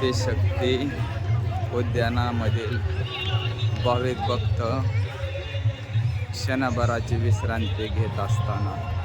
ते शक्ती उद्यानामधील भाविक भक्त क्षणभराची विश्रांती घेत असताना.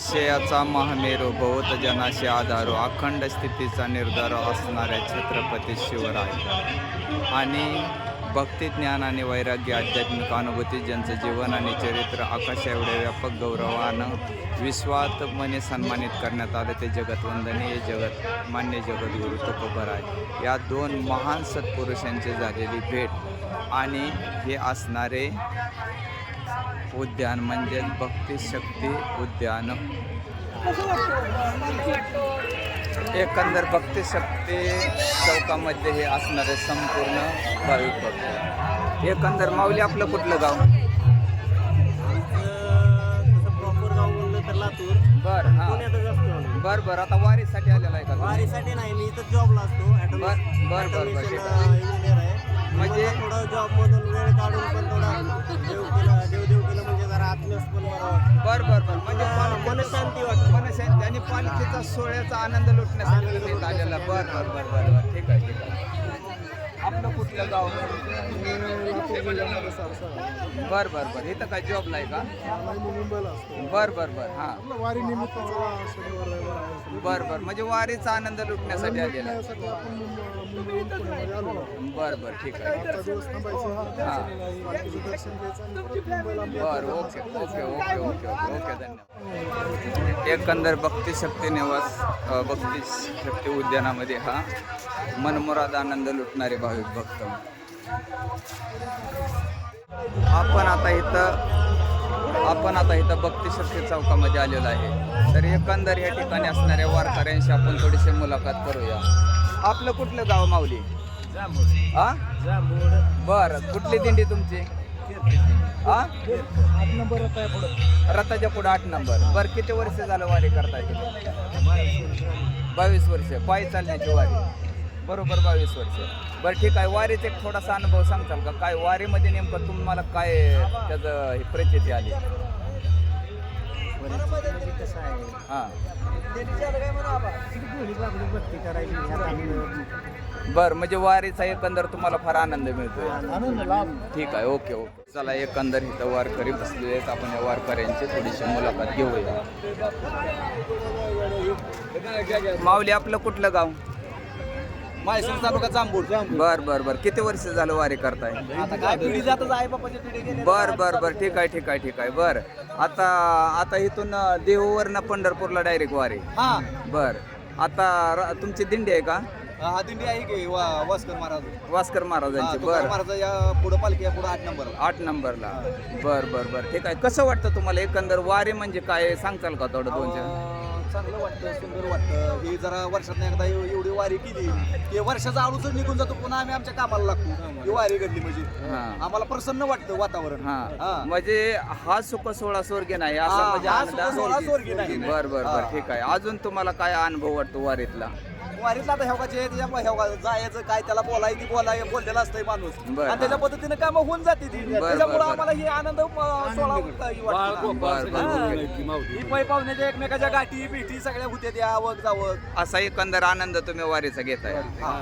निश्चयाचा महामेरू बहुत जनाशी आधारो अखंड स्थितीचा निर्धार असणाऱ्या छत्रपती शिवराय. आणि भक्ती ज्ञान आणि वैराग्य आध्यात्मिक अनुभूती ज्यांचं जीवन आणि चरित्र आकाशा एवढ्या व्यापक गौरवानं विश्वातपणे सन्मानित करण्यात आलं ते जगतवंदनीय जगत मान्य जगद्गुरु तुकोबराय. या दोन महान सत्पुरुषांची झालेली भेट आणि हे असणारे उद्यान म्हणजे भक्ती शक्ती उद्यान. एकंदर भक्ती शक्ती चौकामध्ये हे असणारे संपूर्ण भाविक भक्त. एकंदर माऊली आपलं कुठलं गाव? बर हा. बर बर. आता वारीसाठी आलेला आहे का? वारीसाठी नाही मी इथं जॉबला असतो. बर, बर, बर, म्हणजे- थोडं जॉब मधून वेळ काढून पण थोडा देव देव बरं. बर बर. म्हणजे मला मनशांती वाटते. मनशांती. आणि पालखीचा सोहळ्याचा आनंद लुटण्यासाठी तुम्ही आलेला. बर बर बर बर बर. ठीक आहे ठीक आहे. आपलं कुठलं गाव? बर बर बर. इथं काय जॉबला आहे का? मुंबईला बर बर बर. हा. वारी निमित्त बर बर. म्हणजे वारीचा आनंद लुटण्यासाठी आलेला आहे. त्यासाठी आपण मुंबईहून पुण्यामध्ये आलो बर बर. ठीक आहे. आजचा दिवस थांबायचं हा. बाकीचं दर्शन घ्यायचं आणि परत मुंबईला बर okay okay okay okay okay okay धन्यवाद. एकंदर भक्ती शक्ती निवास अ, भक्ती शक्ती उद्यानामध्ये हा. मनमुराद आनंद लुटणारे भाविक भक्त. आपण आता इथं आपण आता इथं भक्ती शक्ती चौकामध्ये आलेलो आहे. तर एकंदर या ठिकाणी असणाऱ्या वारकऱ्यांशी आपण थोडीशी मुलाखत करूया. आपलं कुठलं गाव माऊली? हा बर कुठली दिंडी तुमची? हा आठ नंबर पुढं रथाच्या पुढे आठ नंबर. बर किती वर्ष झालं वारी करताय तुम्ही? बावीस वर्ष. पायी चालण्याची वारी. बरोबर बावीस वर्ष. बरं ठीक आहे वारीचा एक थोडासा अनुभव सांगताल का? काय वारीमध्ये नेमकं तुम्हाला काय त्याचं हे प्रचिती आली? कसं आहे. हां. भक्ती करायची बरं म्हणजे वारीचा एकंदर तुम्हाला फार आनंद लाभ ठीक आहे ओके ओके. चला एकंदर इथं वारकरी बसलेले आहेत. आपण या वारकऱ्यांची थोडीशी मुलाखत घेऊया. माऊली आपलं कुठलं गाव? माहेश्वर तालुका जांभूळ. बर बर बर. किती वर्ष झालं वारी करताय? आता काय पिढी जातच आहे बापाची पिढी गेली. बर बर बर. ठीक आहे ठीक आहे ठीक आहे. बर. आता आता इथून देहूवरनं पंढरपूरला डायरेक्ट वारी. हा. बर. आता र- तुमची दिंडी आहे का? हा दिंडी आहे की वा- वास्कर महाराज. वास्कर हा, महाराजांची तुकाराम बर. महाराज या पुढं पालखी या पुढं आठ नंबर आठ नंबरला. बर बर बर. ठीक आहे. कसं वाटतं तुम्हाला? एकंदर वारी म्हणजे काय? सांगताल का थोडं दोन चार चांगलं वाटतं सुंदर वाटतं. ही जरा वर्षात एकदा एव- एवढी वारी केली की वर्षाचा आळूच निघून जातो पुन्हा आम्ही आमच्या कामाला लागतो. ही वारी घडली म्हणजे. हा. आम्हाला प्रसन्न वाटतं वातावरण. हा. हा. म्हणजे हा सुख सोळा स्वर्ग नाही असं हा, म्हणजे हा आनंद- सुख सोहळा स्वर्गी नाही. बर बर बर. हा. ठीक आहे. अजून तुम्हाला काय अनुभव वाटतो वारीतला? वारीतला आता हेवगाचे त्याच्या हेवगा जायचं काय त्याला बोलाय ती बोलाय बोललेला असतंय माणूस बरं, आणि त्याच्या. पद्धतीने काम होऊन जाते ती त्याच्यामुळे बरं. आम्हाला ही आनंद अं, सोहळा ही वाटतो. हा. ही पै पाहुण्याच्या एकमेकाच्या गाठी भेटी सगळ्या होत्या त्या आवक जावक असा एकंदर आनंद तुम्ही वारीचा घेताय हा.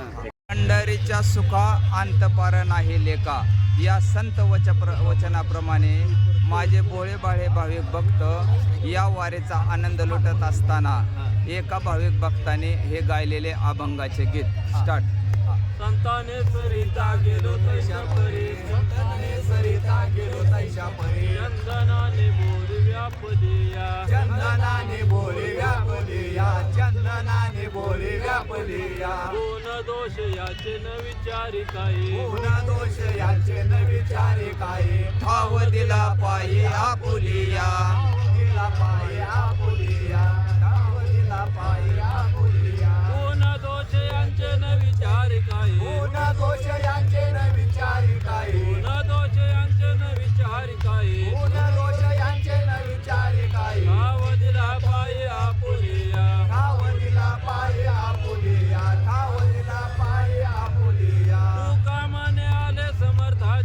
पंढरीच्या सुखा अंतपार नाही लेका. या संत वच वचनाप्रमाणे माझे भोळे बाळे भाविक भक्त या वारीचा आनंद लुटत असताना एका भाविक भक्ताने हे गायलेले अभंगाचे गीत स्टार्ट. संताने सरिता गेलो तैशा परी संताने सरिता गेलो तैशा परी चंदनाने बोर व्यापलिया चंदनाने बोले व्यापलिया चंदनाने बोले व्यापलिया कोण दोष याचे न विचारी काही पुन्हा दोष याचे न विचारे काय. ठाव दिला पायी आपुलिया. दिला पाय आपुलिया. डाव दिला पाय आपुलिया. कोण दोष यांचे न विचारी काही पुन्हा दोष यांचे न विचारे काय.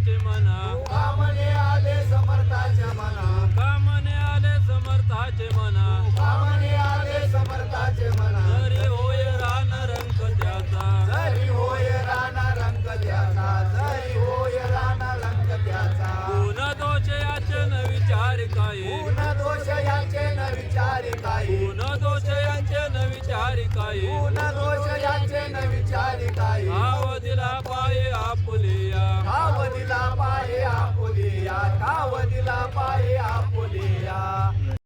समर्थाचे म्हणा कामने आले समर्थाच्या मना. कामाने आले समर्थाचे म्हणा कामने आले समर्थाचे मना. तरी होय रान रंग त्याचा. जरी होय राणा रंग त्याचा. जरी होय राणा रंग त्याचा. कोण दोष याचे न विचारी काही. पूर्ण दोष यांचे न विचारे काही. कोण दोष यांचे न विचारी काही. पूर्ण दोष यांचे न विचारे दिला पाये आपुलिया. धाव दिला पाय आपुलिया धाव दिला पाय आपुलिया.